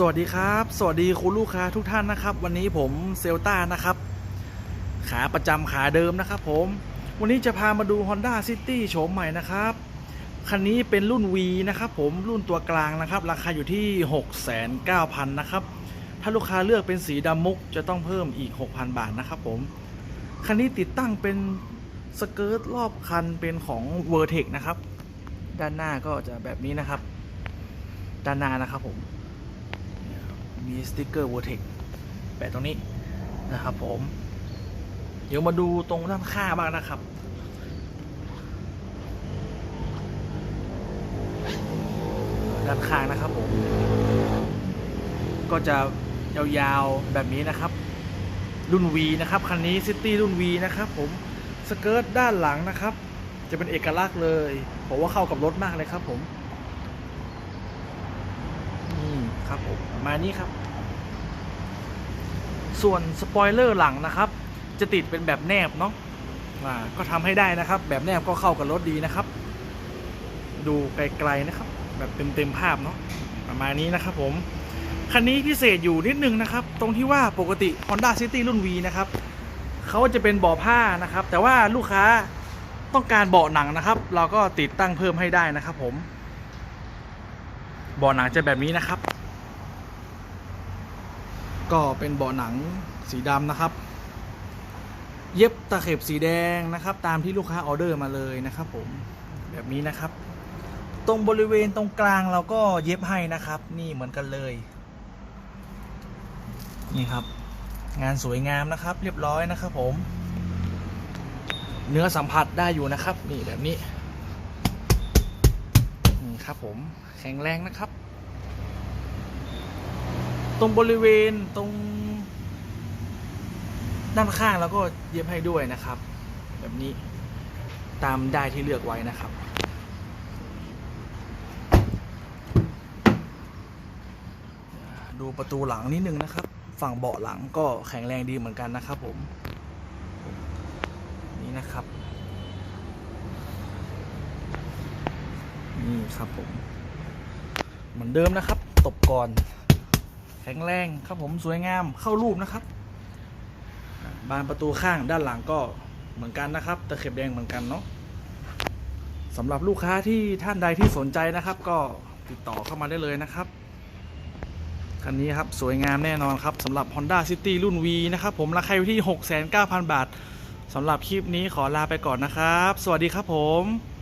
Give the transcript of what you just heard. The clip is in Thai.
สวัสดีครับ สวัสดีคุณลูกค้าทุกท่านนะครับ วันนี้ผมเซลต้านะครับ ขาประจำขาเดิมนะครับผม วันนี้จะพามาดู Honda City โฉมใหม่นะครับ คันนี้เป็นรุ่น V นะครับผมรุ่นตัวกลางนะครับ ราคาอยู่ที่ 6,900นะครับ ถ้าลูกค้าเลือกเป็นสีดำมุกจะต้องเพิ่มอีก 6,000 บาทนะครับผม คันนี้ติดตั้งเป็นสเกิร์ตรอบคันเป็นของ v e r t e x นะครับ ด้านหน้าก็จะแบบนี้นะครับ ด้านหน้านะครับผม มีสติกเกอร์ Vortex แปะตรงนี้นะครับผม เดี๋ยวมาดูตรงด้านข้างบ้างนะครับ ด้านข้างนะครับผม ก็จะยาวๆแบบนี้นะครับ รุ่น V นะครับ คันนี้ซิตี้รุ่น V นะครับผม สเกิร์ตด้านหลังนะครับ จะเป็นเอกลักษณ์เลย ผมว่าเข้ากับรถมากเลยครับผม ครับผมประมาณนี้ครับ ส่วนสปอยเลอร์หลังนะครับ จะติดเป็นแบบแนบเนาะอ่าก็ทำให้ได้นะครับ แบบแนบก็เข้ากับรถดีนะครับ ดูไกลๆนะครับ แบบเต็มๆภาพเนาะประมาณนี้นะครับผมคันนี้พิเศษอยู่นิดนึงนะครับ ตรงที่ว่าปกติ Honda City รุ่น V นะครับเขาจะเป็นเบาะผ้านะครับ แต่ว่าลูกค้าต้องการเบาะหนังนะครับ เราก็ติดตั้งเพิ่มให้ได้นะครับผม บาะหนังจะแบบนี้นะครับ ก็เป็นเบาะหนังสีดำนะครับ เย็บตะเข็บสีแดงนะครับ ตามที่ลูกค้าออเดอร์มาเลยนะครับผมแบบนี้นะครับ ตรงบริเวณตรงกลางเราก็เย็บให้นะครับ นี่เหมือนกันเลย นี่ครับ งานสวยงามนะครับ เรียบร้อยนะครับผม เนื้อสัมผัสได้อยู่นะครับ นี่แบบนี้ ครับผมแข็งแรงนะครับ ตรงบริเวณตรงด้านข้างเราก็เย็บให้ด้วยนะครับ แบบนี้ตามได้ที่เลือกไว้นะครับ ดูประตูหลังนิดนึงนะครับ ฝั่งเบาะหลังก็แข็งแรงดีเหมือนกันนะครับผม นี่นะครับ นี่ครับผม เหมือนเดิมนะครับ ตบก่อน แข็งแรงครับผมสวยงามเข้ารูปนะครับ บานประตูข้างด้านหลังก็เหมือนกันนะครับตะเข็บแดงเหมือนกันเนาะสำหรับลูกค้าที่ท่านใดที่สนใจนะครับ ก็ติดต่อเข้ามาได้เลยนะครับคันนี้ครับสวยงามแน่นอนครับสำหรับ Honda City รุ่น V นะครับผมราคาอยู่ที่ 69,000 บาทสำหรับคลิปนี้ขอลาไปก่อนนะครับ สวัสดีครับผม